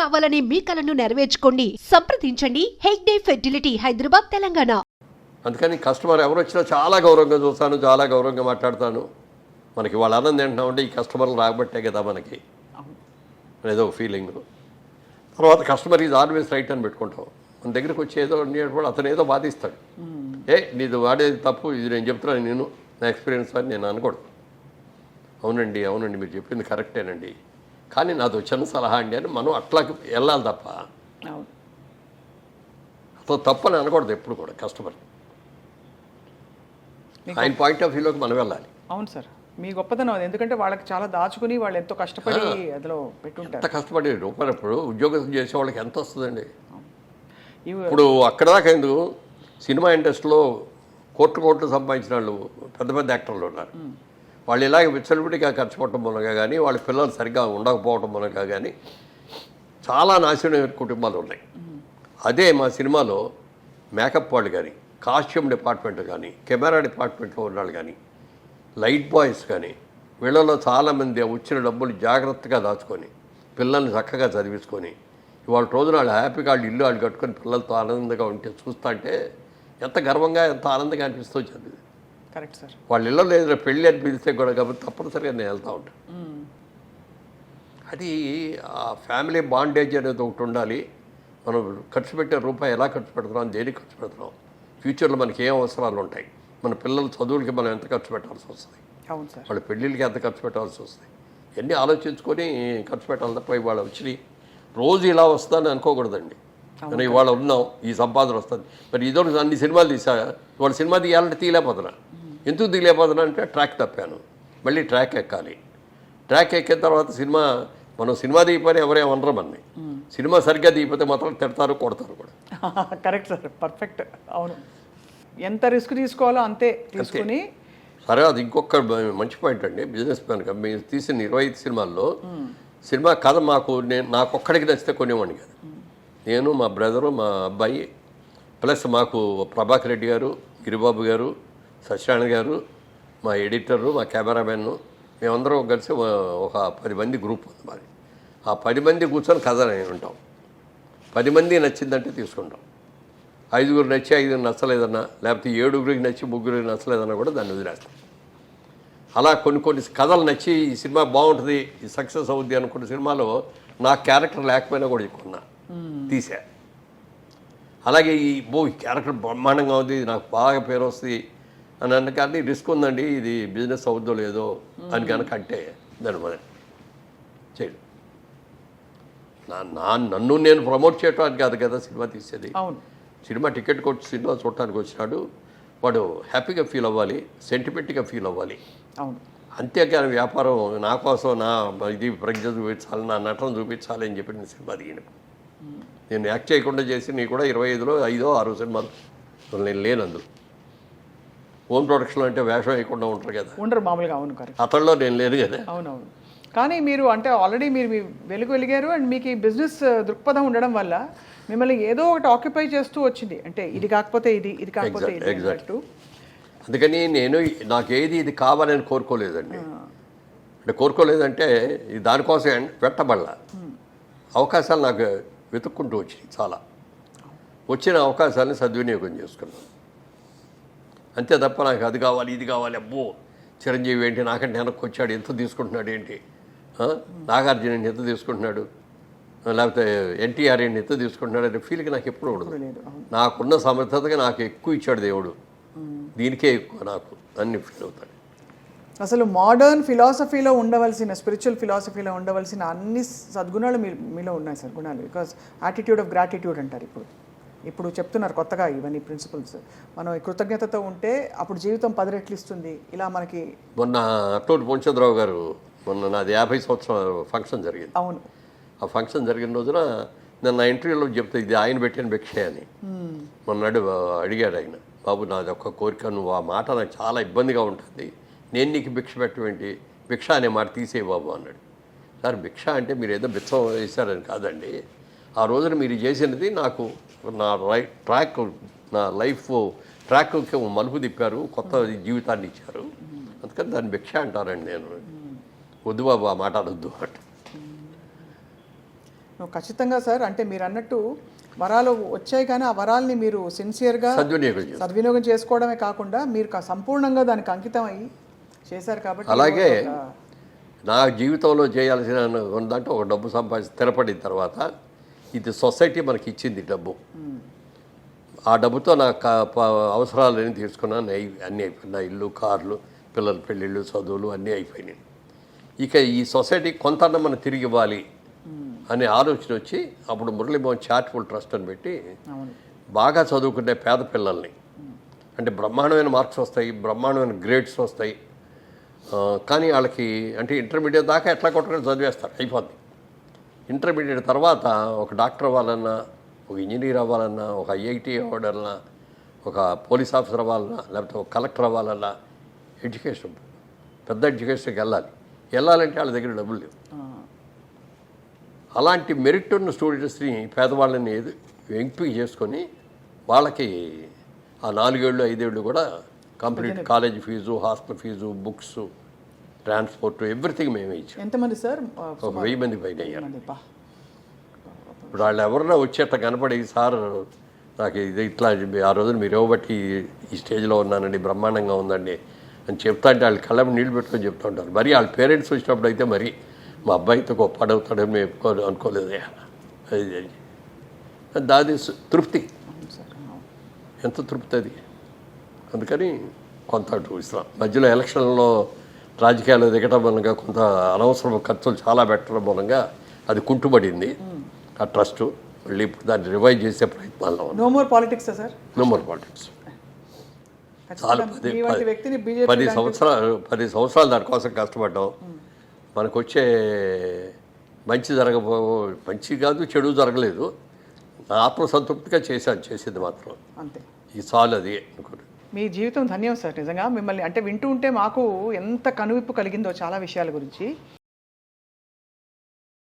కావాలనే మీ కలను నెరవేర్చుకోండి. సంప్రదించండి. హెగ్డే ఫెర్టిలిటీ హైదరాబాద్ తెలంగాణ. అందుకని కస్టమర్ ఎవరు వచ్చినా చాలా గౌరవంగా చూస్తాను చాలా గౌరవంగా మాట్లాడతాను. మనకి వాళ్ళ ఆనందం ఏంటంటే ఈ కస్టమర్లు రాబట్టే కదా మనకి. ఏదో ఫీలింగ్ తర్వాత కస్టమర్ ఈజ్ ఆల్వేస్ రైట్ అని పెట్టుకుంటాం. మన దగ్గరికి వచ్చి ఏదో అనేటప్పుడు అతను ఏదో బాధిస్తాడు. ఏ నీది వాడేది తప్పు ఇది నేను చెప్తున్నాను నేను నా ఎక్స్పీరియన్స్ అని నేను అనకూడదు. అవునండి అవునండి మీరు చెప్పింది కరెక్టేనండి కానీ నాది చిన్న సలహా అండి అని మనం అట్లాకి వెళ్ళాలి తప్ప. అవును. అతను తప్పని అనకూడదు ఎప్పుడు కూడా కస్టమర్. ఆయన పాయింట్ ఆఫ్ వ్యూలోకి మనం వెళ్ళాలి. అవును సార్. మీ గొప్పతనం అది. ఎందుకంటే వాళ్ళకి చాలా దాచుకుని వాళ్ళు ఎంతో కష్టపడి అందులో పెట్టుంటారు. ఎంత కష్టపడి రూపాయలు ఇప్పుడు ఉద్యోగం చేసే వాళ్ళకి ఎంత వస్తుందండి? ఇప్పుడు అక్కడ దాకా ఎందుకు? సినిమా ఇండస్ట్రీలో కోట్లు కోట్లు సంపాదించిన వాళ్ళు పెద్ద పెద్ద యాక్టర్లు ఉన్నారు. వాళ్ళు ఇలాగ విచ్చలవిడిగా ఖర్చు పెట్టడం మూలంగా కానీ వాళ్ళ పిల్లలు సరిగ్గా ఉండకపోవడం మూలంగా కానీ చాలా నాశనం కుటుంబాలు ఉన్నాయి. అదే మా సినిమాలో మేకప్ వాళ్ళు కానీ కాస్ట్యూమ్ డిపార్ట్మెంట్ కానీ కెమెరా డిపార్ట్మెంట్లో ఉన్నవాళ్ళు కానీ లైట్ బాయ్స్ కానీ వీళ్ళలో చాలామంది వచ్చిన డబ్బులు జాగ్రత్తగా దాచుకొని పిల్లల్ని చక్కగా చదివించుకొని ఇవాళ రోజున వాళ్ళు హ్యాపీగా వాళ్ళు ఇల్లు వాళ్ళు కట్టుకొని పిల్లలతో ఆనందంగా ఉంటే చూస్తా అంటే ఎంత గర్వంగా ఎంత ఆనందంగా అనిపిస్తుంది కరెక్ట్ సార్. వాళ్ళ ఇళ్ళలో లేదు పెళ్ళి అని పిలిస్తే కూడా కాబట్టి తప్పనిసరిగా నేను వెళ్తూ ఉంటాను అది ఆ ఫ్యామిలీ బాండేజ్ అనేది ఒకటి ఉండాలి. మనం ఖర్చు పెట్టే రూపాయి ఎలా ఖర్చు పెడుతున్నాం దేనికి ఖర్చు పెడుతున్నాం ఫ్యూచర్లో మనకి ఏం అవసరాలు ఉంటాయి? మన పిల్లల చదువులకి మనం ఎంత ఖర్చు పెట్టాల్సి వస్తుంది? అవును సార్. వాళ్ళ పెళ్ళిళ్ళకి ఎంత ఖర్చు పెట్టాల్సి వస్తుంది? ఇవన్నీ ఆలోచించుకొని ఖర్చు పెట్టాలి తప్ప ఇవాళ వచ్చి రోజు ఇలా వస్తుందని అనుకోకూడదండి. కానీ ఇవాళ ఉన్నాం ఈ సంపాదన వస్తుంది. మరి ఇదో అన్ని సినిమాలు తీసా? ఇవాళ సినిమా తీయాలంటే తీయలేకపోతున్నా ఎందుకు తీయలేకపోతున్నా అంటే ట్రాక్ తప్పాను. మళ్ళీ ట్రాక్ ఎక్కాలి. ట్రాక్ ఎక్కిన తర్వాత సినిమా మనం సినిమా తీయపోయినా ఎవరేమనరు మనని. సినిమా సరిగ్గా తీయకపోతే మాత్రం తిడతారు కొడతారు కూడా. Correct sir perfect. అవును. ఎంత రిస్క్ తీసుకోవాలో అంతే తీసుకుని సరే అది ఇంకొక మంచి పాయింట్ అండి బిజినెస్ మ్యాన్ మీరు తీసిన ఇరవై ఐదు సినిమాల్లో సినిమా కథ మాకు నేను నాకు ఒక్కడికి నచ్చితే కొనేవాడిని కాదు. నేను మా బ్రదరు మా అబ్బాయి ప్లస్ మాకు ప్రభాకర్ రెడ్డి గారు గిరిబాబు గారు సత్యనారాయణ గారు మా ఎడిటరు మా కెమెరామెన్ మేమందరం కలిసి ఒక- పది మంది గ్రూప్ ఉంది మాది ఆ పది మంది కూర్చొని కథ నేను ఉంటాం. పది మంది నచ్చిందంటే తీసుకుంటాం. ఐదుగురు నచ్చి ఐదుగురు నచ్చలేదన్నా లేకపోతే ఏడుగురికి నచ్చి ముగ్గురికి నచ్చలేదన్నా కూడా దాన్ని వదిలేస్తాం. అలా కొన్ని కొన్ని కథలు నచ్చి ఈ సినిమా బాగుంటుంది ఈ సక్సెస్ అవుద్ది అనుకున్న సినిమాలో నా క్యారెక్టర్ లేకపోయినా కూడా ఎక్కున్నా తీసా. అలాగే ఈ బో క్యారెక్టర్ బ్రహ్మాండంగా ఉంది నాకు బాగా పేరు వస్తుంది. అని అన్న కానీ రిస్క్ ఉందండి. ఇది బిజినెస్ అవుద్దో లేదో అని కనుక అంటే దాని మొదటి చేయడు నా నా నన్ను నేను ప్రమోట్ చేయడానికి కాదు కదా సినిమా తీసేది. సినిమా టికెట్ కొట్టి సినిమా చూడటానికి వచ్చినాడు. వాడు హ్యాపీగా ఫీల్ అవ్వాలి సెంటిమెంట్గా ఫీల్ అవ్వాలి. అంతేకాని వ్యాపారం నా కోసం నా ఇది ప్రజ్ఞ చూపించాలి నా నటన చూపించాలి అని చెప్పి నేను సినిమా దిగిన నేను యాక్ట్ చేయకుండా చేసి నీ కూడా ఇరవై ఐదులో ఐదో ఆరో సినిమాలు నేను లేనందు ఓన్ ప్రొడక్షన్ అంటే వేషం వేయకుండా ఉంటారు కదా. ఉండరు మామూలుగా అవును కరెక్ట్. అతడిలో నేను లేను కదా. అవునవును. కానీ మీరు అంటే ఆల్రెడీ మీరు మీ వెలుగు వెలిగారు అండ్ మీకు ఈ బిజినెస్ దృక్పథం ఉండడం వల్ల మిమ్మల్ని ఏదో ఒకటి ఆక్యుపై చేస్తూ వచ్చింది. అంటే ఇది కాకపోతే ఇది ఇది కాకపోతే ఇది. అన్నట్టు. అందుకని నేను నాకు ఏది ఇది కావాలని కోరుకోలేదండి. అంటే కోరుకోలేదంటే ఇది దానికోసం పెట్టబడలా అవకాశాలు నాకు వెతుక్కుంటూ వచ్చినాయి చాలా. వచ్చిన అవకాశాలను సద్వినియోగం చేసుకున్నాను. అంతే తప్ప నాకు అది కావాలి ఇది కావాలి. అబ్బో చిరంజీవి ఏంటి? నాకంటే వెనక్కి వచ్చాడు. ఎంత తీసుకుంటున్నాడు ఏంటి? నాగార్జున ఏంటి? ఎంత తీసుకుంటున్నాడు? లేకపోతే ఎన్టీఆర్ ఏంటి? ఎంత తీసుకుంటున్నాడు అనే ఫీలింగ్ నాకు ఎప్పుడు ఉండదు. నాకున్న సమర్థతగా నాకు ఎక్కువ ఇచ్చాడు దేవుడు. దీనికే ఎక్కువ నాకు అన్ని ఫీల్ అవుతాడు అసలు మోడర్న్ ఫిలాసఫీలో ఉండవలసిన స్పిరిచువల్ ఫిలాసఫీలో ఉండవలసిన అన్ని సద్గుణాలు మీ మీలో ఉన్నాయి సార్ గుణాలు. బికాస్ యాటిట్యూడ్ ఆఫ్ గ్రాటిట్యూడ్ అంటారు ఇప్పుడు. ఇప్పుడు చెప్తున్నారు కొత్తగా ఇవన్నీ ప్రిన్సిపల్స్ మనం కృతజ్ఞతతో ఉంటే అప్పుడు జీవితం పది రెట్లు ఇస్తుంది. ఇలా మనకి మొన్న అట్టూరి పొంచంద్రరావు గారు మొన్న నాది యాభై సంవత్సరాల ఫంక్షన్ జరిగింది. అవును. ఆ ఫంక్షన్ జరిగిన రోజున నేను నా ఇంటర్వ్యూలో చెప్తే ఇది ఆయన పెట్టిన భిక్షే అని. మొన్నడు అడిగాడు ఆయన బాబు నాది ఒక్క కోరిక నువ్వు ఆ మాట నాకు చాలా ఇబ్బందిగా ఉంటుంది. నేను నీకు భిక్ష పెట్టమేంటి భిక్ష అనే మాట తీసేయి బాబు అన్నాడు. సార్ భిక్ష అంటే మీరు ఏదో బిచ్చం వేశారని కాదండి. ఆ రోజున మీరు చేసినది నాకు నా రై ట్రాక్ నా లైఫ్ ట్రాక్కి మలుపు తిప్పారు కొత్త జీవితాన్ని ఇచ్చారు. అందుకని దాన్ని భిక్ష అంటారండి నేను. వద్దు బాబు ఆ మాట అనొద్దు అంట. నువ్వు ఖచ్చితంగా సార్ అంటే మీరు అన్నట్టు వరాలు వచ్చాయి కానీ ఆ వరాల్ని మీరు సిన్సియర్గా సద్వినియోగం సద్వినియోగం చేసుకోవడమే కాకుండా మీరు సంపూర్ణంగా దానికి అంకితం అయ్యి చేశారు కాబట్టి అలాగే నా జీవితంలో చేయాల్సిన ఉందంటే ఒక డబ్బు సంపాదించి స్థిరపడిన తర్వాత ఇది సొసైటీ మనకి ఇచ్చింది డబ్బు. ఆ డబ్బుతో నా అవసరాలన్నీ తీసుకున్నాను అన్నీ అయిపోయినాయి. నా ఇల్లు కార్లు పిల్లల పెళ్ళిళ్ళు చదువులు అన్నీ అయిపోయినాయి. ఇక ఈ సొసైటీ కొంత మనం తిరిగి ఇవ్వాలి అనే ఆలోచన వచ్చి అప్పుడు మురళీమోహన్ చారిటబుల్ ట్రస్ట్ అని పెట్టి బాగా చదువుకునే పేద పిల్లల్ని. అంటే బ్రహ్మాండమైన మార్క్స్ వస్తాయి బ్రహ్మాండమైన గ్రేడ్స్ వస్తాయి. కానీ వాళ్ళకి అంటే ఇంటర్మీడియట్ దాకా ఎట్లా కొట్టుకొని చదివేస్తారు. అయిపోద్ది. ఇంటర్మీడియట్ తర్వాత ఒక డాక్టర్ అవ్వాలన్నా ఒక ఇంజనీర్ అవ్వాలన్నా ఒక ఐఐటి అవ్వాలన్నా ఒక పోలీస్ ఆఫీసర్ అవ్వాలన్నా లేకపోతే ఒక కలెక్టర్ అవ్వాలన్నా ఎడ్యుకేషన్ పెద్ద ఎడ్యుకేషన్కి వెళ్ళాలి. వెళ్ళాలంటే వాళ్ళ దగ్గర డబ్బులు లేవు. అలాంటి మెరిట్ ఉన్న స్టూడెంట్స్ని పేదవాళ్ళని ఎంపిక చేసుకొని వాళ్ళకి ఆ నాలుగేళ్ళు ఐదేళ్ళు కూడా complete college fees hostel fees books transport everything మేమే ఇచ్చాం. ఎంతమంది సార్? ఒక వెయ్యి మంది పైన అయ్యారు. ఇప్పుడు వాళ్ళు ఎవరన్నా వచ్చేట కనపడి సార్ నాకు ఇది ఇట్లా ఆ రోజున మీరు ఇవ్వబట్టి ఈ స్టేజ్లో ఉన్నానండి బ్రహ్మాండంగా ఉందండి అని చెప్తా అంటే వాళ్ళు కళ్ళ నీళ్ళు పెట్టుకొని చెప్తూ ఉంటారు. మరి వాళ్ళ పేరెంట్స్ వచ్చినప్పుడు అయితే మరి మా అబ్బాయితో గొప్పడవుతాడని మేము ఎప్పుకో అనుకోలేదే అది. దాది తృప్తి. ఎంత తృప్తి అది. అందుకని కొంత ఇస్తాం మధ్యలో ఎలక్షన్లో రాజకీయాలు దిగటం మూలంగా కొంత అనవసరం ఖర్చులు చాలా పెట్టడం మూలంగా అది కుంటుపడింది ఆ ట్రస్ట్ మళ్ళీ ఇప్పుడు దాన్ని రివైవ్ చేసే ప్రయత్నాల్లో no more politics sir? Number politics చాలా పది పది- సంవత్సరాలు పది సంవత్సరాలు దానికోసం కష్టపడ్డాం. మనకు వచ్చే మంచి జరగబో మంచి కాదు చెడు జరగలేదు. నా ఆత్మసంతృప్తిగా చేశాను చేసేది మాత్రం. అంతే. ఈ చాలు అది అనుకున్నాను మీ జీవితం ధన్యం సార్. నిజంగా మిమ్మల్ని అంటే వింటూ ఉంటే మాకు ఎంత కనువిప్పు కలిగిందో చాలా విషయాల గురించి.